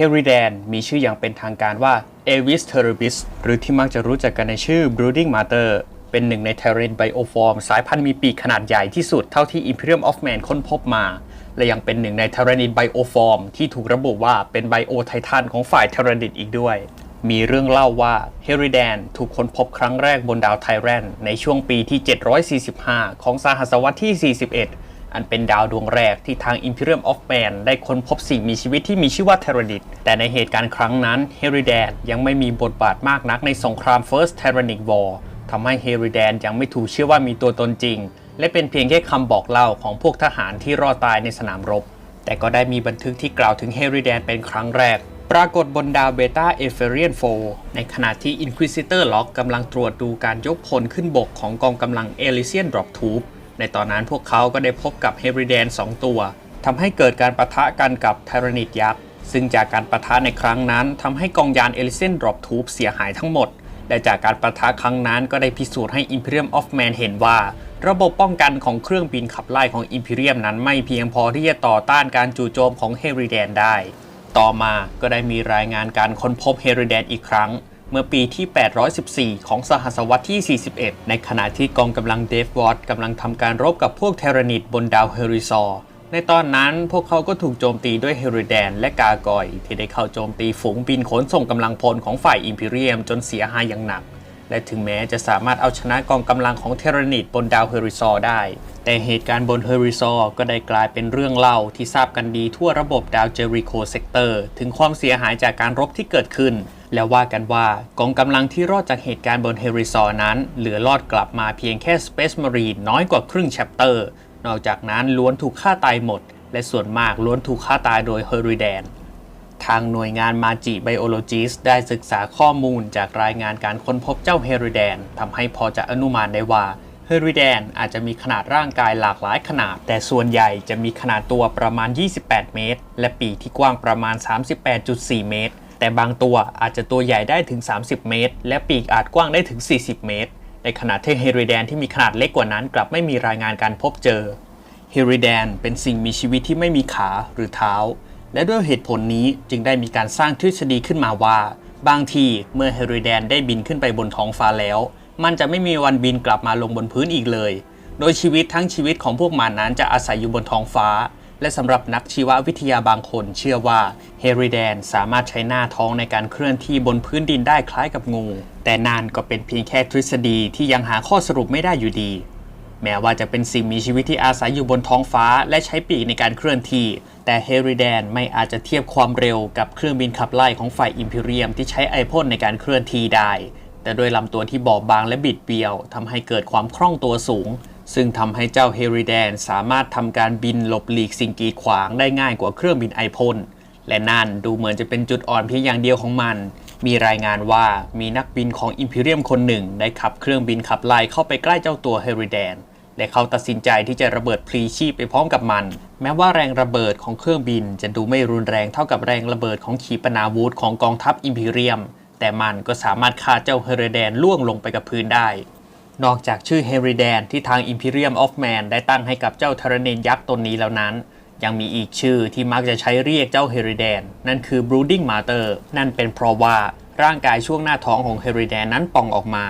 เฮริแดนมีชื่ออย่างเป็นทางการว่า Avis terribilis หรือที่มักจะรู้จักกันในชื่อ Brooding Mother เป็นหนึ่งใน Terran Bioform สายพันธุ์มีปีกขนาดใหญ่ที่สุดเท่าที่ Imperium of Man ค้นพบมา และยังเป็นหนึ่งใน Terranid Bioform ที่ถูกระบุว่าเป็น Bio Titan ของฝ่าย Terranid อีกด้วย มีเรื่องเล่าว่าเฮริแดนถูกค้นพบครั้งแรกบนดาวไทแรนในช่วงปีที่ 745 ของสหัสวรรษที่ 41 อันเป็นดาวดวงแรกที่ทาง Imperium of Man ได้ค้นพบสิ่งมีชีวิตที่มีชื่อว่าเทรดิตแต่ในเหตุการณ์ครั้งนั้นเฮริแดนยังไม่มีบทบาทมากนักในสงคราม First Terranic War ทำให้เฮริแดนยังไม่ถูกเชื่อว่ามีตัวตนจริง และเป็นเพียงแค่คำบอกเล่าของพวกทหารที่รอดตายในสนามรบ แต่ก็ได้มีบันทึกที่กล่าวถึงเฮริแดนเป็นครั้งแรก ปรากฏบนดาวเบต้าเอเฟเรียนโฟในขณะที่ Inquisitor Lock กกำลังตรวจดูการยกพลขึ้นบกของกองกำลังเอลิเซียนดรอปทูบ ในตอนนั้นพวกเขาก็ได้พบกับเฮบริแดน 2 ตัวทำให้เกิดการประทะกันกับไทรนิตยักษ์ ซึ่งจากการประทะในครั้งนั้นทำให้กองยานเอลิเซนดรอปทูบเสียหายทั้งหมด และจากการประทะครั้งนั้นก็ได้พิสูจน์ให้ Imperium of Man เห็นว่า ระบบป้องกันของเครื่องบินขับไล่ของ Imperium นั้นไม่เพียงพอที่จะต่อต้านการจู่โจมของเฮริแดนได้ ต่อมาก็ได้มีรายงานการค้นพบเฮริแดนอีกครั้ง เมื่อปีที่ 814 ของสหัสวรรษที่ 41 ในขณะที่กองกำลังเดฟวอตกำลังทำการรบกับพวกเทรานิตบนดาวเฮริซอร์ในตอนนั้นพวกเขาก็ถูกโจมตีด้วยเฮริแดนและกากอย ที่ได้เข้าโจมตีฝูงบินขนส่งกำลังพลของฝ่ายอิมพีเรียมจนเสียหายอย่างหนัก และถึงแม้จะสามารถเอาชนะกองกำลังของเทรานิตบนดาวเฮริซอร์ได้ แต่เหตุการณ์บนเฮริซอร์ก็ได้กลายเป็นเรื่องเล่าที่ทราบกันดีทั่วระบบดาวเจริโคเซกเตอร์ถึงความเสียหายจากการรบที่เกิดขึ้น และว่ากันว่ากองกำลังที่รอดจากเหตุการณ์บนเฮริซอร์นั้น เหลือรอดกลับมาเพียงแค่ Space Marine น้อยกว่าครึ่งแชปเตอร์ นอกจากนั้นล้วนถูกฆ่าตายหมด และส่วนมากล้วนถูกฆ่าตายโดยเฮริแดนทางหน่วยงานมาจิไบโอโลจิสได้ศึกษาข้อมูลจากรายงานการค้นพบเจ้าเฮริแดนทำให้พอจะอนุมานได้ว่า เฮริแดนอาจจะมีขนาดร่างกายหลากหลายขนาด แต่ส่วนใหญ่จะมีขนาดตัวประมาณ 28 เมตร และปีกที่กว้างประมาณ 38.4 เมตร แต่บางตัวอาจจะตัวใหญ่ได้ถึง 30 เมตร และปีกอาจกว้างได้ถึง 40 เมตร ในขณะที่เฮริแดนที่มีขนาดเล็กกว่านั้น กลับไม่มีรายงานการพบเจอเฮริแดนเป็นสิ่งมีชีวิตที่ไม่มีขาหรือเท้า และด้วยเหตุผลนี้จึงได้มีการสร้างทฤษฎีขึ้นมาว่า บางทีเมื่อเฮริแดนได้บินขึ้นไปบนท้องฟ้าแล้ว มันจะไม่มีวันบินกลับมาลงบนพื้นอีกเลย โดยชีวิตทั้งชีวิตของพวกมันนั้นจะอาศัยอยู่บนท้องฟ้า และสำหรับนักชีววิทยาบางคนเชื่อว่าเฮริแดนสามารถใช้หน้าท้องในการเคลื่อนที่บนพื้นดินได้คล้ายกับงู แต่นั่นก็เป็นเพียงแค่ทฤษฎีที่ยังหาข้อสรุปไม่ได้อยู่ดี แม้ว่าจะเป็นสิ่งมีชีวิตที่อาศัยอยู่บนท้องฟ้า และใช้ปีกในการเคลื่อนที่แต่เฮริแดนไม่อาจจะเทียบความเร็วกับเครื่องบินขับไล่ของฝ่ายอิมพีเรียมที่ใช้ไอพ่นในการเคลื่อนที่ได้ แต่ด้วยลำตัวที่บอบบางและบิดเบี้ยวทำให้เกิดความคล่องตัวสูง ซึ่งทำให้เจ้าเฮริแดนสามารถทำการบินหลบหลีกสิ่งกีดขวางได้ง่ายกว่าเครื่องบินไอพ่นและนั่นดูเหมือนจะเป็นจุดอ่อนเพียงอย่างเดียวของมัน มีรายงานว่ามีนักบินของอิมพีเรียมคนหนึ่ง ได้ขับเครื่องบินขับไล่เข้าไปใกล้เจ้าตัวเฮริแดนและเขาตัดสินใจที่จะระเบิดพลีชีพไปพร้อมกับมัน แม้ว่าแรงระเบิดของเครื่องบินจะดูไม่รุนแรงเท่ากับแรงระเบิดของขีปนาวุธของกองทัพอิมพีเรียม แต่มันก็สามารถฆ่าเจ้าเฮริแดนล่วงลงไปกับพื้นได้ นอกจากชื่อเฮริแดนที่ทาง Imperium of Man ได้ตั้งให้กับเจ้าเทรเนนยักษ์ตนนี้แล้วนั้น ยังมีอีกชื่อที่มักจะใช้เรียกเจ้าเฮริแดนนั่นคือ Brooding Mother นั่นเป็นเพราะว่าร่างกายช่วงหน้าท้องของเฮริแดนนั้นป่องออกมา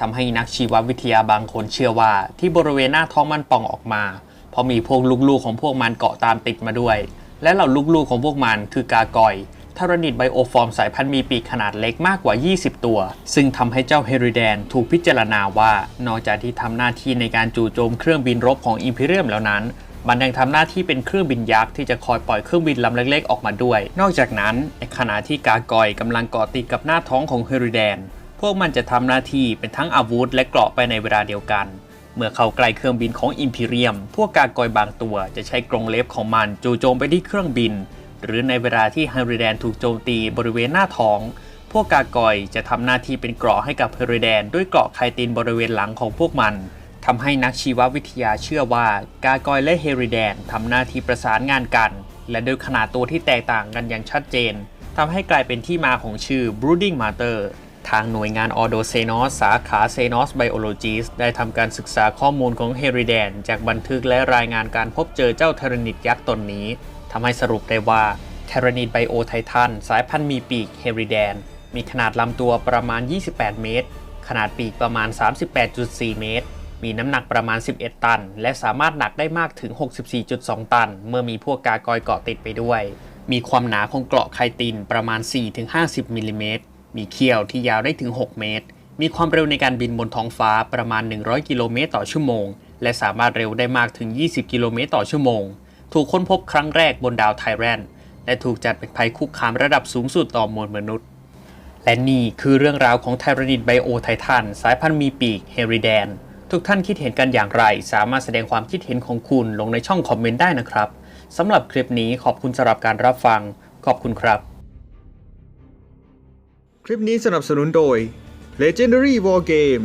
ทำให้นักชีววิทยาบางคนเชื่อว่าที่บริเวณหน้าท้องมันป่องออกมา เพราะมีพวกลูกๆของพวกมันเกาะตามติดมาด้วย และเหล่าลูกๆของพวกมันคือกากอย ทารนิตไบโอฟอร์มสายพันธุ์มีปีกขนาดเล็กมากกว่า 20 ตัว ซึ่งทำให้เจ้าเฮริแดนถูกพิจารณาว่า นอกจากที่ทำหน้าที่ในการจู่โจมเครื่องบินรบของอิมพีเรียมแล้วนั้นมันยังทำหน้าที่เป็นเครื่องบินยักษ์ที่จะคอยปล่อยเครื่องบินลำเล็กๆออกมาด้วย นอกจากนั้นในขณะที่กากอยกำลังเกาะติดกับหน้าท้องของเฮริแดน พวกมันจะทำหน้าที่เป็นทั้งอาวุธและเกราะไปในเวลาเดียวกัน เมื่อเข้าใกล้เครื่องบินของอิมพีเรียม พวกกากอยบางตัวจะใช้กรงเล็บของมันจู่โจมไปที่เครื่องบิน หรือในเวลาที่เฮริแดนถูกโจมตีบริเวณหน้าท้อง พวกกากอยจะทำหน้าที่เป็นเกราะให้กับเฮริแดนด้วยเกราะไคตินบริเวณหลังของพวกมันทำให้นักชีววิทยาเชื่อว่ากากอยและเฮริแดนทำหน้าที่ประสานงานกัน และโดยขนาดตัวที่แตกต่างกันอย่างชัดเจนทำให้กลายเป็นที่มาของชื่อ Brooding Mother ทางหน่วยงานออโดเซนอสสาขาเซนอสไบโอโลจีสได้ทำการศึกษาข้อมูลของเฮริแดน จากบันทึกและรายงานการพบเจอเจ้าเทรนิตยักษ์ตนนี้ ทำให้สรุปได้ว่าเททรนิดไบโอไททันสายพันธุ์มีปีกเฮริแดน มีขนาดลำตัวประมาณ 28 เมตร ขนาดปีกประมาณ 38.4 เมตร มีน้ำหนักประมาณ 11 ตัน และสามารถหนักได้มากถึง 64.2 ตัน เมื่อมีพวกกากอยเกาะติดไปด้วย มีความหนาของเกราะไคตินประมาณ 4-50 มิลลิเมตร มีเขี้ยวที่ยาวได้ถึง 6 เมตร มีความเร็วในการบินบนท้องฟ้าประมาณ 100 กิโลเมตรต่อชั่วโมง และสามารถเร็วได้มากถึง 20 กิโลเมตรต่อชั่วโมง ถูกค้นพบครั้งแรกบนดาวไทแรนและถูกจัดเป็นภัยคุกคามระดับสูงสุดต่อมวลมนุษย์ และนี่คือเรื่องราวของไทรนิดไบโอไททันสายพันธุ์มีปีกเฮริแดน ทุกท่านคิดเห็นกันอย่างไร สามารถแสดงความคิดเห็นของคุณลงในช่องคอมเมนต์ได้นะครับสำหรับคลิปนี้ขอบคุณสำหรับการรับฟัง ขอบคุณครับ คลิปนี้สนับสนุนโดย Legendary War Game